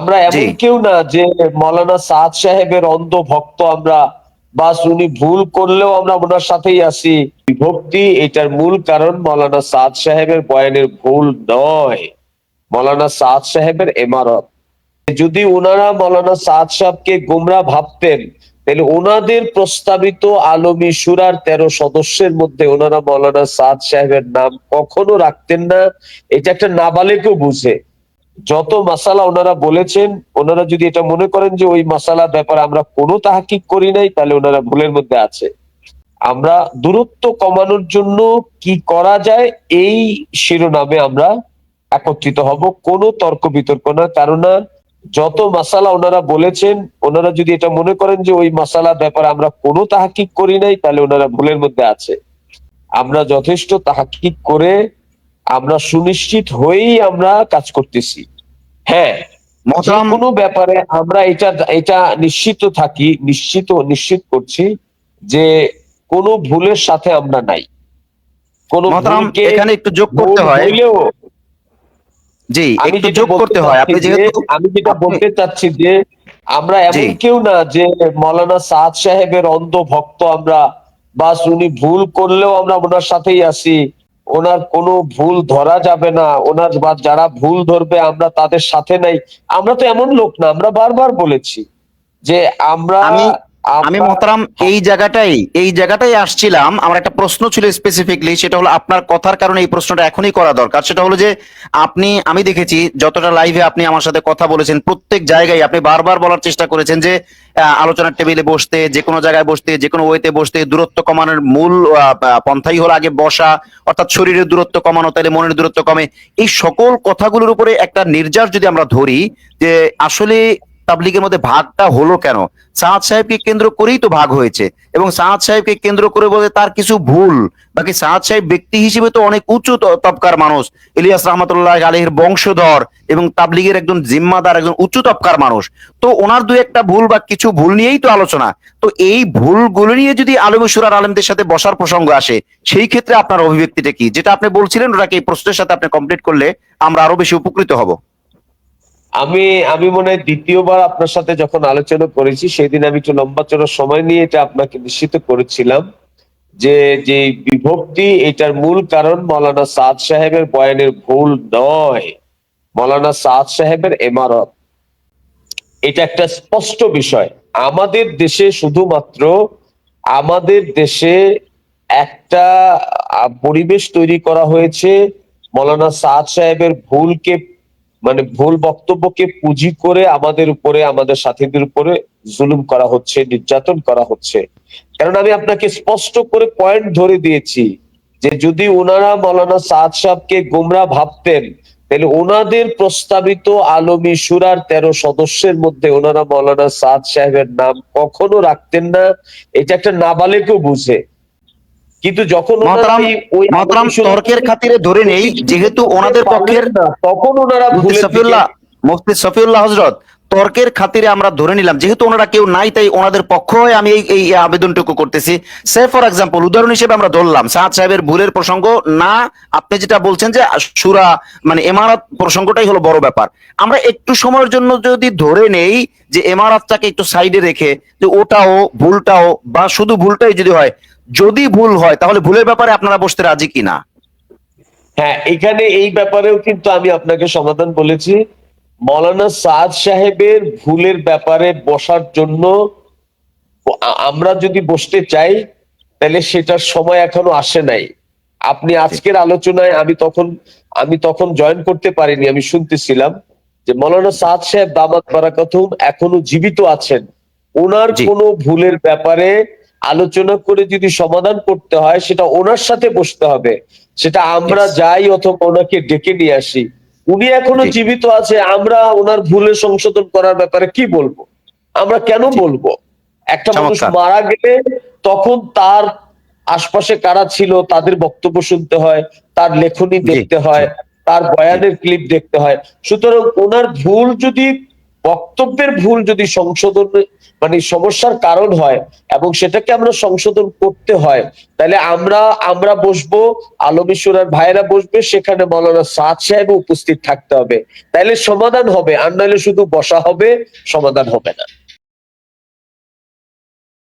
আমরা এমন কেউ না যে মৌলানা সাদ সাহেবের অন্ধ ভক্ত আমরা বাস উনি ভুল করলেও আমরা ওনার সাথেই আছি। বিভক্তি এটার মূল কারণ মৌলানা সাদ সাহেবের বয়ানের ভুল নয়। মৌলানা সাদ সাহেবের এমারত। যদি ওনারা মৌলানা সাদ সাহেবকে গুমরা ভাবতেন তাহলে ওনাদের প্রস্তাবিত আলমী সুরার তেরো সদস্যের মধ্যে ওনারা মৌলানা সাদ সাহেবের নাম কখনো রাখতেন না। এটা একটা নাবালেকেও বুঝে। যত মাসালা ওনারা বলেছেন, ওনারা যদি এটা মনে করেন যে ওই মাসালার ব্যাপারে আমরা কোনো তাহাকিক করি নাই, তাহলে ওনারা ভুলের মধ্যে আছে। আমরা দূরত্ব কমানোর জন্য কি করা যায়, এই শিরোনামে আমরা একত্রিত হব। কোনো তর্ক বিতর্ক না কারণ যত মাসালা ওনারা বলেছেন, ওনারা যদি এটা মনে করেন যে ওই মাসালার ব্যাপারে আমরা কোনো তাহাকিক করি নাই, তাহলে ওনারা ভুলের মধ্যে আছে। আমরা যথেষ্ট তাহাকিক করে আমরা সুনিশ্চিত হয়েই আমরা কাজ করতেছি। হ্যাঁ কোনো ব্যাপারে আমরা এটা এটা নিশ্চিত থাকি নিশ্চিত নিশ্চিত করছি যে কোনো ভুলের সাথে আমরা নাই। কোন এখানে একটু যোগ করতে হয়। জি আমি একটু যেটা যোগ বলতে করতে হয়। আপনি চাচ্ছি যে- যেহেতু আমি যেটা বলতে চাচ্ছি যে আমরা এমন কেউ না যে মৌলানা সাদ সাহেবের অন্ধ ভক্ত আমরা বাস উনি ভুল করলেও আমরা ওনার সাথেই আছি। ওনার কোনো ভুল ধরা যাবে না। ওনার বা যারা ভুল ধরবে, আমরা তাদের সাথে নাই। আমরা তো এমন লোক না, আমরা বারবার বলেছি যে আমরা আমি- আমরা- এই জায়গাটাই এই জায়গাটাই আসছিলাম। আমার একটা প্রশ্ন ছিল স্পেসিফিকলি সেটা হলো আপনার কথার কারণে এই প্রশ্নটা এখনই করা দরকার। সেটা হলো যে আপনি আমি দেখেছি যতটা লাইভে আপনি আমার সাথে কথা বলেছেন প্রত্যেক জায়গায় আপনি বারবার বলার চেষ্টা করেছেন যে আলোচনার টেবিলে বসতে যে কোনো জায়গায় বসতে যে কোনো ওয়েতে বসতে দূরত্ব কমানোর মূল পন্থাই হলো আগে বসা অর্থাৎ শরীরের দূরত্ব কমানো তাহলে মনের দূরত্ব কমে। এই সকল কথাগুলোর উপরে একটা নির্যাস যদি আমরা ধরি যে আসলে তাবলিগের মধ্যে ভাগটা হলো কেন? সাহাদ সাহেবকে কেন্দ্র করেই তো ভাগ হয়েছে এবং সাহাদ সাহেবকে কেন্দ্র করে বলে তার কিছু ভুল। বাকি সাহাদ সাহেব ব্যক্তি হিসেবে তো অনেক উঁচু ত- তবকার মানুষ। ইলিয়াস রহমতুল্লাহ আলহের বংশধর এবং তাবলিগের একজন জিম্মাদার, একজন উঁচু তবকার মানুষ। তো ওনার দু একটা ভুল বা কিছু ভুল নিয়েই তো আলোচনা। তো এই ভুলগুলো নিয়ে যদি আলম সুরার আলমদের সাথে বসার প্রসঙ্গ আসে, সেই ক্ষেত্রে আপনার অভিব্যক্তিটা কি? যেটা আপনি বলছিলেন, ওটাকে এই প্রশ্নের সাথে আপনি কমপ্লিট করলে আমরা আরও বেশি উপকৃত হব। আমি আমি মনে হয় দ্বিতীয়বার আপনার সাথে যখন আলোচনা করেছি, সেদিন আমি একটু লম্বা চড়া সময় নিয়ে এটা আপনাকে নিশ্চিত করেছিলাম যে যে বিভক্তি এটার মূল কারণ মৌলানা সাদ সাহেবের বয়ানের ভুল নয়। মৌলানা সাদ সাহেবের এমারত। এটা একটা স্পষ্ট বিষয়। আমাদের দেশে শুধুমাত্র, আমাদের দেশে একটা পরিবেশ তৈরি করা হয়েছে মৌলানা সাদ সাহেবের ভুলকে মানে ভুল বক্তব্যকে পুঁজি করে আমাদের উপরে, আমাদের সাথীদের উপরে জুলুম করা হচ্ছে, নির্যাতন করা হচ্ছে। কারণ আমি আপনাকে স্পষ্ট করে পয়েন্ট ধরে দিয়েছি যে যদি ওনারা মৌলানা সাদ সাহেবকে গুমরা ভাবতেন, তাহলে ওনাদের প্রস্তাবিত আলমী সুরার তেরো সদস্যের মধ্যে ওনারা মৌলানা সাদ সাহেবের নাম কখনো রাখতেন না। এটা একটা নাবালেকও বুঝে। কিন্তু যখন সুরার- তর্কের খাতিরে ধরে নেই যেহেতু ওনাদের পক্ষের তখন ওনারা সফিউল্লাহ মুফতি সফিউল্লাহ হজরত তর্কের খাতিরে আমরা ধরে নিলাম যেহেতু ওনারা কেউ নাই তাই ওনাদের পক্ষ হয়ে আমি এই এই আবেদনটুকু করতেছি। সে ফর এক্সাম্পল উদাহরণ হিসেবে আমরা ধরলাম সাদ সাহেবের ভুলের প্রসঙ্গ না আপনি যেটা বলছেন যে সুরা মানে এমারত প্রসঙ্গটাই হলো বড় ব্যাপার। আমরা একটু সময়ের জন্য যদি ধরে নেই যে এমারতটাকে একটু সাইডে রেখে যে ওটাও ভুলটাও বা শুধু ভুলটাই যদি হয় যদি ভুল হয় তাহলে ভুলের ব্যাপারে আপনারা বসতে রাজি কিনা? হ্যাঁ এখানে এই ব্যাপারেও কিন্তু আমি আপনাকে সমাধান বলেছি। মৌলানা সাদ সাহেবের ভুলের ব্যাপারে বসার জন্য আমরা যদি বসতে চাই তাহলে সেটার সময় এখনও আসে নাই। আপনি আজকের আলোচনায় আমি তখন আমি তখন জয়েন করতে পারিনি আমি শুনতেছিলাম যে মৌলানা সাদ সাহেব দামাত বারাকাতুম এখনও জীবিত আছেন। ওনার কোনো ভুলের ব্যাপারে আলোচনা করে যদি সমাধান করতে হয় সেটা ওনার সাথে বসতে হবে। সেটা আমরা যাই অথবা ওনাকে ডেকে নিয়ে আসি। উনি এখনও জীবিত আছে আমরা ওনার ভুলের সংশোধন করার ব্যাপারে কি বলব? আমরা কেন বলব? একটা মানুষ মারা গেলে তখন তার আশপাশে কারা ছিল তাদের বক্তব্য শুনতে হয় তার লেখনী দেখতে হয় তার বয়ানের ক্লিপ দেখতে হয়। সুতরাং ওনার ভুল যদি বক্তব্যের ভুল যদি সংশোধন মানে সমস্যার কারণ হয় এবং সেটাকে আমরা সংশোধন করতে হয়, তাহলে আমরা আমরা বসবো আলমেশ্বরের ভাইরা বসবে, সেখানে মৌলানা সাদ সাহেব উপস্থিত থাকতে হবে। তাইলে সমাধান হবে, আর নাহলে শুধু বসা হবে, সমাধান হবে না।